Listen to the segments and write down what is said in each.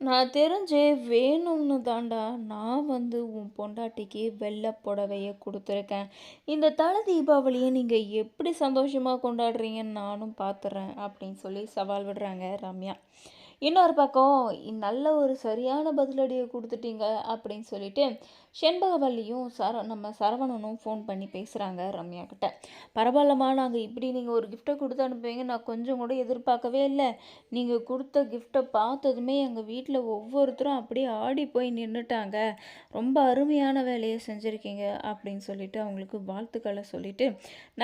நான் தெரிஞ்சே வேணும்னு தாண்டா நான் வந்து உன் பொண்டாட்டிக்கு வெள்ளை புடவைய கொடுத்துருக்கேன் இந்த தல தீபாவளியை நீங்கள் எப்படி சந்தோஷமாக கொண்டாடுறீங்கன்னு நானும் பார்த்துறேன் அப்படின்னு சொல்லி சவால் விடுறாங்க ரம்யா. இன்னொரு பக்கம் நல்ல ஒரு சரியான பதிலடியை கொடுத்துட்டீங்க அப்படின்னு சொல்லிட்டு செண்பகவல்லியும் சர நம்ம சரவணனும் ஃபோன் பண்ணி பேசுகிறாங்க ரம்யா கிட்ட. பரவாயில்லம்மா நாங்கள் இப்படி நீங்கள் ஒரு கிஃப்ட்டை கொடுத்து அனுப்புவீங்க நான் கொஞ்சம் கூட எதிர்பார்க்கவே இல்லை. நீங்கள் கொடுத்த கிஃப்ட்டை பார்த்ததுமே எங்கள் வீட்டில் ஒவ்வொருத்தரும் அப்படியே ஆடி போய் நின்றுட்டாங்க. ரொம்ப அருமையான வேலையை செஞ்சுருக்கீங்க அப்படின்னு சொல்லிட்டு அவங்களுக்கு வாழ்த்துக்களை சொல்லிட்டு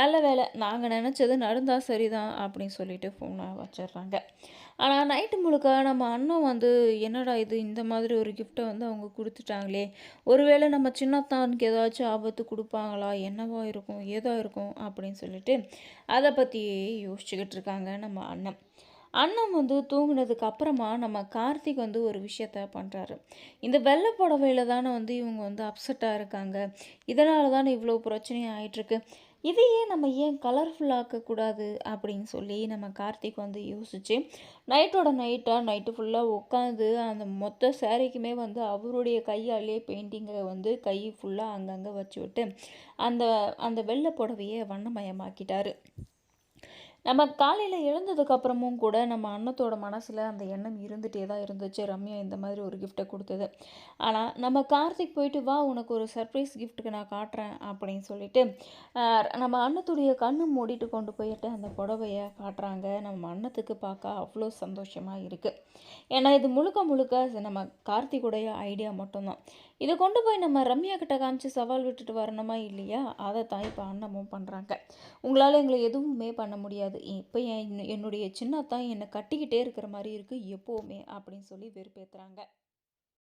நல்ல வேலை நாங்கள் நினச்சது நடந்தால் சரிதான் அப்படின்னு சொல்லிட்டு ஃபோனை வச்சிடுறாங்க. ஆனால் நைட்டு முழுக்க நம்ம அண்ணன் வந்து என்னடா இது இந்த மாதிரி ஒரு கிஃப்ட்டை வந்து அவங்க கொடுத்துட்டாங்களே? ஒருவேளை நம்ம சின்னத்தானுக்கு ஏதாச்சும் ஆபத்து கொடுப்பாங்களா? என்னவா இருக்கும்? ஏதா இருக்கும்? அப்படின்னு சொல்லிட்டு அதை பற்றியே யோசிச்சுக்கிட்டு இருக்காங்க நம்ம அண்ணன். அண்ணன் வந்து தூங்கினதுக்கு அப்புறமா நம்ம கார்த்திக் வந்து ஒரு விஷயத்த பண்ணுறாரு இந்த வெள்ளை புடவையில் தானே வந்து இவங்க வந்து அப்செட்டாக இருக்காங்க. இதனால தானே இவ்வளோ பிரச்சனையாக ஆகிட்டுருக்கு இதையே நம்ம ஏன் கலர்ஃபுல்லாக்கக்கூடாது அப்படின்னு சொல்லி நம்ம கார்த்திக் வந்து யோசித்து நைட்டோட நைட்டாக நைட்டு ஃபுல்லாக உட்காந்து அந்த மொத்த சேரீக்குமே வந்து அவருடைய கையாலே பெயிண்டிங்கை வந்து கை ஃபுல்லாக அங்கங்கே வச்சு விட்டு அந்த அந்த வெள்ளை புடவையை வண்ணமயமாக்கிட்டாரு. நம்ம காலையில் எழுந்ததுக்கப்புறமும் கூட நம்ம அன்னத்தோட மனசில் அந்த எண்ணம் இருந்துகிட்டே தான் இருந்துச்சு. ரம்யா இந்த மாதிரி ஒரு கிஃப்ட்டை கொடுத்தது. ஆனால் நம்ம கார்த்திக் போயிட்டு வா உனக்கு ஒரு சர்ப்ரைஸ் கிஃப்ட்டுக்கு நான் காட்டுறேன் அப்படின்னு சொல்லிட்டு நம்ம அண்ணத்துடைய கண்ணு மூடிட்டு கொண்டு போயிட்டு அந்த புடவையை காட்டுறாங்க. நம்ம அன்னத்துக்கு பார்க்க அவ்வளோ சந்தோஷமாக இருக்குது ஏன்னா இது முழுக்க முழுக்க நம்ம கார்த்திகுடைய ஐடியா மட்டும்தான். இதை கொண்டு போய் நம்ம ரம்யா கிட்ட காமிச்சு சவால் விட்டுட்டு வரணுமா இல்லையா? அதை தான் இப்போ அண்ணமும் பண்ணுறாங்க உங்களால் எங்களை எதுவுமே பண்ண முடியாது. இப்போ என் என்னுடைய சின்னத்தான் என்னை கட்டிக்கிட்டே இருக்கிற மாதிரி இருக்குது எப்போவுமே அப்படின்னு சொல்லி வெறுப்பேற்றுறாங்க